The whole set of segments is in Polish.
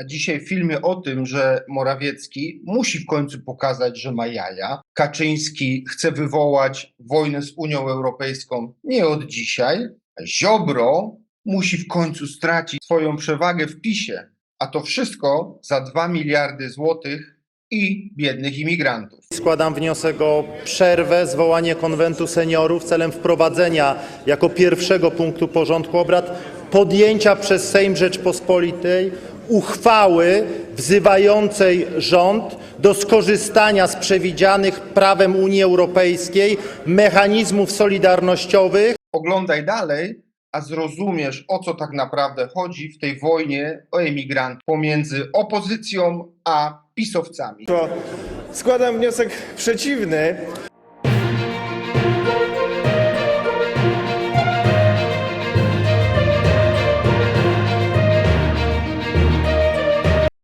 A dzisiaj w filmie o tym, że Morawiecki musi w końcu pokazać, że ma jaja, Kaczyński chce wywołać wojnę z Unią Europejską. Nie od dzisiaj, Ziobro musi w końcu stracić swoją przewagę w PiSie, a to wszystko za 2 miliardy złotych i biednych imigrantów. Składam wniosek o przerwę, zwołanie konwentu seniorów celem wprowadzenia jako pierwszego punktu porządku obrad podjęcia przez Sejm Rzeczpospolitej uchwały wzywającej rząd do skorzystania z przewidzianych prawem Unii Europejskiej mechanizmów solidarnościowych Oglądaj dalej, a zrozumiesz, o co tak naprawdę chodzi w tej wojnie o emigrantów pomiędzy opozycją a pisowcami. Składam wniosek przeciwny.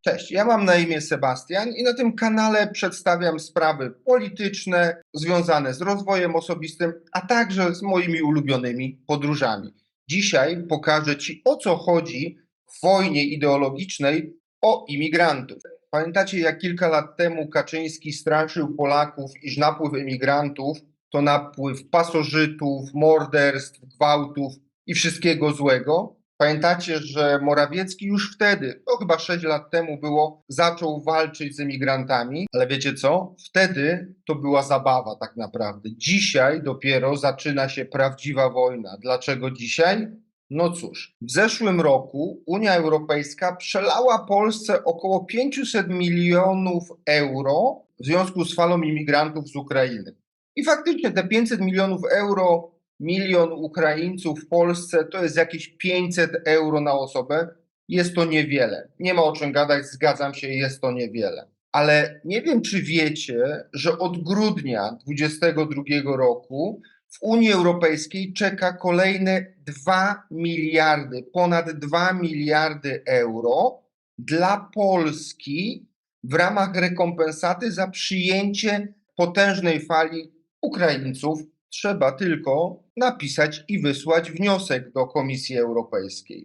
Cześć, ja mam na imię Sebastian i na tym kanale przedstawiam sprawy polityczne związane z rozwojem osobistym, a także z moimi ulubionymi podróżami. Dzisiaj pokażę Ci o co chodzi w wojnie ideologicznej o imigrantów. Pamiętacie, jak kilka lat temu Kaczyński straszył Polaków, iż napływ imigrantów to napływ pasożytów, morderstw, gwałtów i wszystkiego złego? Pamiętacie, że Morawiecki już wtedy, to chyba 6 lat temu było, zaczął walczyć z emigrantami, ale wiecie co? Wtedy to była zabawa tak naprawdę. Dzisiaj dopiero zaczyna się prawdziwa wojna. Dlaczego dzisiaj? No cóż, w zeszłym roku Unia Europejska przelała Polsce około 500 milionów euro w związku z falą imigrantów z Ukrainy. I faktycznie te 500 milionów euro milion Ukraińców w Polsce to jest jakieś 500 euro na osobę. Jest to niewiele. Nie ma o czym gadać, zgadzam się, jest to niewiele. Ale nie wiem, czy wiecie, że od grudnia 2022 roku w Unii Europejskiej czeka kolejne 2 miliardy, ponad 2 miliardy euro dla Polski w ramach rekompensaty za przyjęcie potężnej fali Ukraińców Trzeba tylko napisać i wysłać wniosek do Komisji Europejskiej.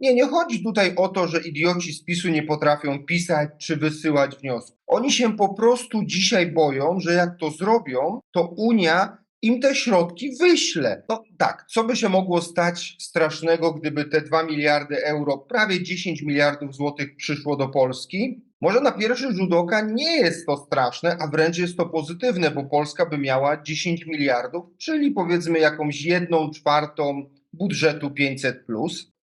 Nie, nie chodzi tutaj o to, że idioci z PiSu nie potrafią pisać czy wysyłać wniosków. Oni się po prostu dzisiaj boją, że jak to zrobią, to Unia im te środki wyśle. No tak, co by się mogło stać strasznego, gdyby te 2 miliardy euro, prawie 10 miliardów złotych przyszło do Polski? Może na pierwszy rzut oka nie jest to straszne, a wręcz jest to pozytywne, bo Polska by miała 10 miliardów, czyli powiedzmy jakąś jedną czwartą budżetu 500.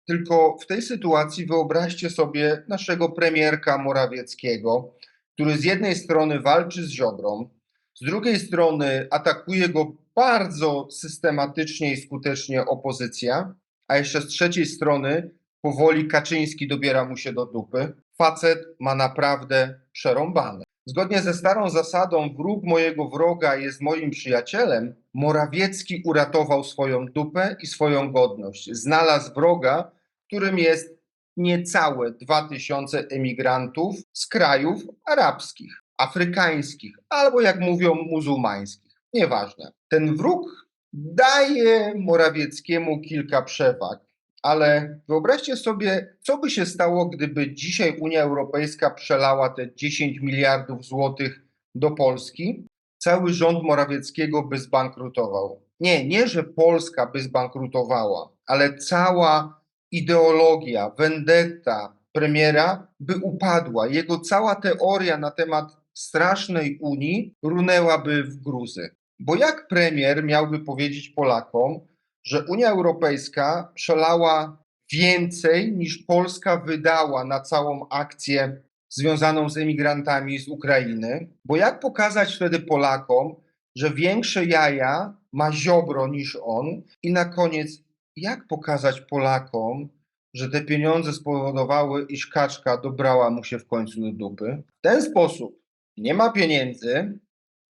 Tylko w tej sytuacji wyobraźcie sobie naszego premierka Morawieckiego, który z jednej strony walczy z Ziobrą, z drugiej strony atakuje go bardzo systematycznie i skutecznie opozycja, a jeszcze z trzeciej strony powoli Kaczyński dobiera mu się do dupy. Facet ma naprawdę przerąbane. Zgodnie ze starą zasadą wróg mojego wroga jest moim przyjacielem, Morawiecki uratował swoją dupę i swoją godność. Znalazł wroga, którym jest niecałe 2000 emigrantów z krajów arabskich, afrykańskich albo jak mówią muzułmańskich. Nieważne. Ten wróg daje Morawieckiemu kilka przewag, ale wyobraźcie sobie, co by się stało, gdyby dzisiaj Unia Europejska przelała te 10 miliardów złotych do Polski. Cały rząd Morawieckiego by zbankrutował. Nie, nie, że Polska by zbankrutowała, ale cała ideologia, vendetta premiera by upadła. Jego cała teoria na temat strasznej Unii runęłaby w gruzy. Bo jak premier miałby powiedzieć Polakom, że Unia Europejska przelała więcej niż Polska wydała na całą akcję związaną z emigrantami z Ukrainy? Bo jak pokazać wtedy Polakom, że większe jaja ma Ziobro niż on? I na koniec, jak pokazać Polakom, że te pieniądze spowodowały, iż kaczka dobrała mu się w końcu do dupy? W ten sposób nie ma pieniędzy,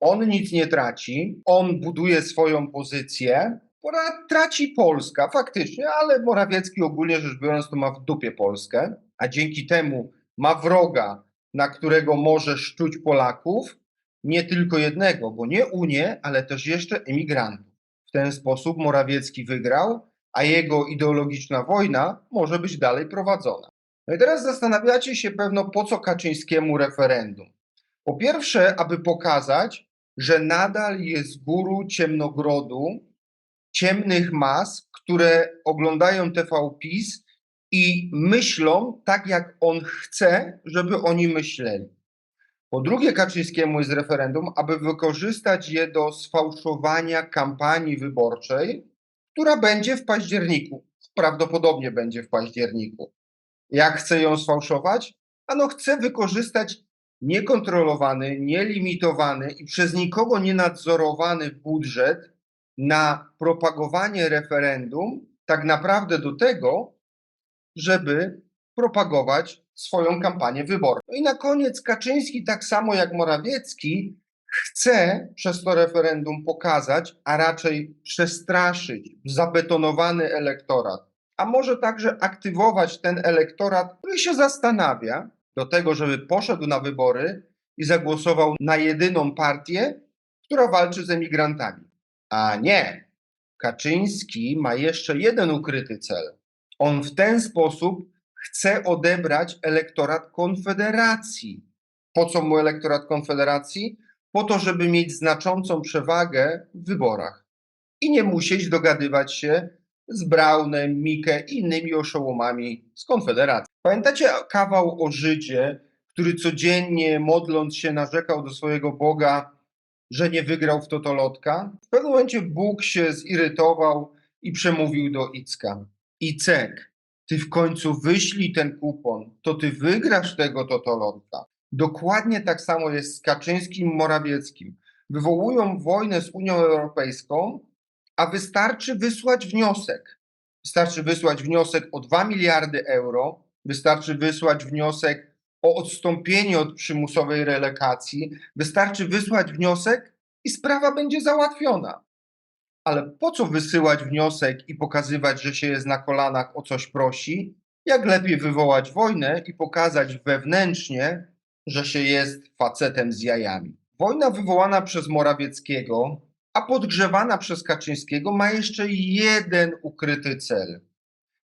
on nic nie traci, on buduje swoją pozycję, traci Polska faktycznie, ale Morawiecki ogólnie rzecz biorąc to ma w dupie Polskę, a dzięki temu ma wroga, na którego może szczuć Polaków, nie tylko jednego, bo nie Unię, ale też jeszcze emigrantów. W ten sposób Morawiecki wygrał, a jego ideologiczna wojna może być dalej prowadzona. No i teraz zastanawiacie się pewno, po co Kaczyńskiemu referendum. Po pierwsze, aby pokazać, że nadal jest guru ciemnogrodu, ciemnych mas, które oglądają TV PiS i myślą tak, jak on chce, żeby oni myśleli. Po drugie, Kaczyńskiemu jest referendum, aby wykorzystać je do sfałszowania kampanii wyborczej, która będzie w październiku. Prawdopodobnie będzie w październiku. Jak chce ją sfałszować? Ano chce wykorzystać niekontrolowany, nielimitowany i przez nikogo nienadzorowany budżet na propagowanie referendum, tak naprawdę do tego, żeby propagować swoją kampanię wyborczą. No i na koniec Kaczyński, tak samo jak Morawiecki, chce przez to referendum pokazać, a raczej przestraszyć zabetonowany elektorat, a może także aktywować ten elektorat, który się zastanawia, do tego, żeby poszedł na wybory i zagłosował na jedyną partię, która walczy z emigrantami. A nie, Kaczyński ma jeszcze jeden ukryty cel. On w ten sposób chce odebrać elektorat Konfederacji. Po co mu elektorat Konfederacji? Po to, żeby mieć znaczącą przewagę w wyborach i nie musieć dogadywać się z Braunem, Mikę i innymi oszołomami z Konfederacji. Pamiętacie kawał o Żydzie, który codziennie modląc się narzekał do swojego Boga, że nie wygrał w totolotka? W pewnym momencie Bóg się zirytował i przemówił do Icka. Icek, ty w końcu wyślij ten kupon, to ty wygrasz tego totolotka. Dokładnie tak samo jest z Kaczyńskim, Morawieckim. Wywołują wojnę z Unią Europejską, a wystarczy wysłać wniosek. Wystarczy wysłać wniosek o 2 miliardy euro, wystarczy wysłać wniosek o odstąpienie od przymusowej relokacji, wystarczy wysłać wniosek i sprawa będzie załatwiona. Ale po co wysyłać wniosek i pokazywać, że się jest na kolanach o coś prosi, jak lepiej wywołać wojnę i pokazać wewnętrznie, że się jest facetem z jajami. Wojna wywołana przez Morawieckiego, a podgrzewana przez Kaczyńskiego ma jeszcze jeden ukryty cel.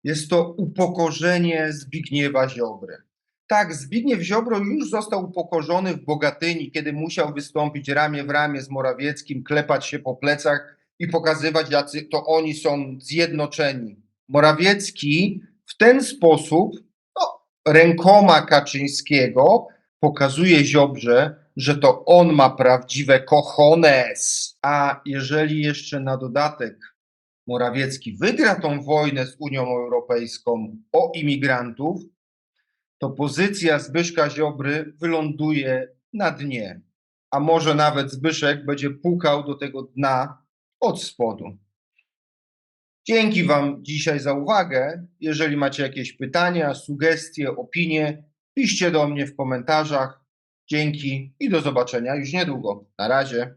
Jest to upokorzenie Zbigniewa Ziobry. Tak, Zbigniew Ziobro już został upokorzony w Bogatyni, kiedy musiał wystąpić ramię w ramię z Morawieckim, klepać się po plecach i pokazywać, jacy to oni są zjednoczeni. Morawiecki w ten sposób, no, rękoma Kaczyńskiego, pokazuje Ziobrze, że to on ma prawdziwe cojones. A jeżeli jeszcze na dodatek Morawiecki wygra tą wojnę z Unią Europejską o imigrantów, to pozycja Zbyszka Ziobry wyląduje na dnie. A może nawet Zbyszek będzie pukał do tego dna od spodu. Dzięki Wam dzisiaj za uwagę. Jeżeli macie jakieś pytania, sugestie, opinie, piszcie do mnie w komentarzach. Dzięki i do zobaczenia już niedługo. Na razie.